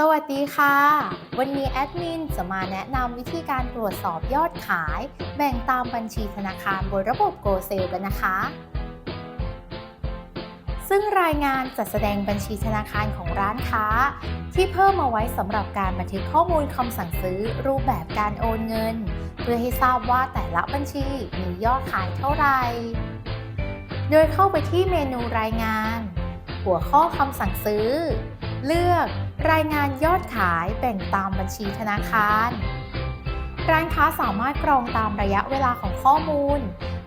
สวัสดีค่ะ วันนี้แอดมินจะมาแนะนำวิธีการตรวจสอบยอดขาย แบ่งตามบัญชีธนาคารบนระบบ Go s a l e กันนะคะ ซึ่งรายงานจัดแสดงบัญชีธนาคารของร้านค้า ที่เพิ่มมาไว้สำหรับการบันทึกข้อมูลคำสั่งซื้อรูปแบบการโอนเงิน เพื่อให้ทราบว่าแต่ละบัญชีมียอดขายเท่าไหร่ โดยเข้าไปที่เมนูรายงาน หัวข้อคำสั่งซื้อ เลือกรายงานยอดขายแบ่งตามบัญชีธนาคาร ร้านค้าสามารถกรองตามระยะเวลาของข้อมูล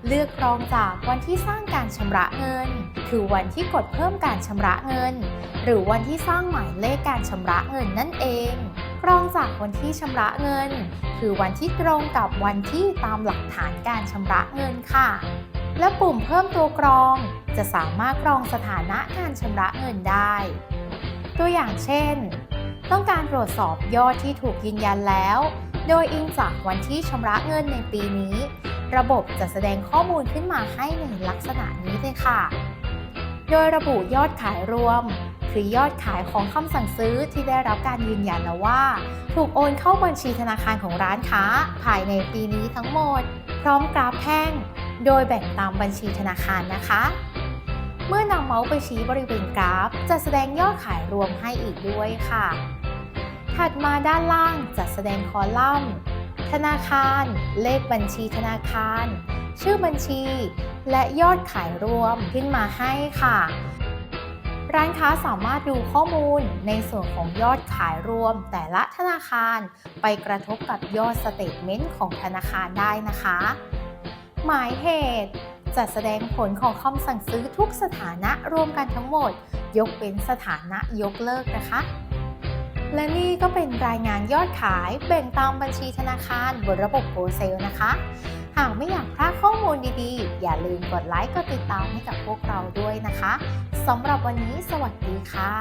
เลือกกรองจากวันที่สร้างการชำระเงิน คือวันที่กดเพิ่มการชำระเงิน หรือวันที่สร้างหมายเลขการชำระเงินนั่นเองกรองจากวันที่ชำระเงิน คือวันที่ตรงกับวันที่ตามหลักฐานการชำระเงินค่ะ และปุ่มเพิ่มตัวกรอง จะสามารถกรองสถานะการชำระเงินได้ ตัวอย่างเช่น ต้องการตรวจสอบยอดที่ถูกยืนยันแล้ว โดยอิงจากวันที่ชำระเงินในปีนี้ ระบบจะแสดงข้อมูลขึ้นมาให้ในลักษณะนี้เลยค่ะ โดยระบุยอดขายรวม คือยอดขายของคำสั่งซื้อที่ได้รับการยืนยันแล้วว่า ถูกโอนเข้าบัญชีธนาคารของร้านค้า ภายในปีนี้ทั้งหมด พร้อมกราฟแท่ง โดยแบ่งตามบัญชีธนาคารนะคะ เมื่อนำเมาส์ไปชี้บริเวณกราฟ จะแสดงยอดขายรวมให้อีกด้วยค่ะ ถัดมาด้านล่างจะแสดงคอลัมน์ ธนาคาร เลขบัญชีธนาคาร ชื่อบัญชี และยอดขายรวมขึ้นมาให้ค่ะ ร้านค้าสามารถดูข้อมูลในส่วนของยอดขายรวม แต่ละธนาคารไปกระทบกับยอดสเตทเมนต์ของธนาคารได้นะคะ หมายเหตุ จะแสดงผลของคำสั่งซื้อทุกสถานะรวมกันทั้งหมด ยกเป็นสถานะยกเลิกนะคะ และนี่ก็เป็นรายงานยอดขายแบ่งตามบัญชีธนาคารบนระบบโ o เซลนะคะ หากไม่อยากพลาดข้อมูลดีๆ อย่าลืมกดไลค์กดติดตามให้กับพวกเราด้วยนะคะสำหรับวันนี้สวัสดีค่ะ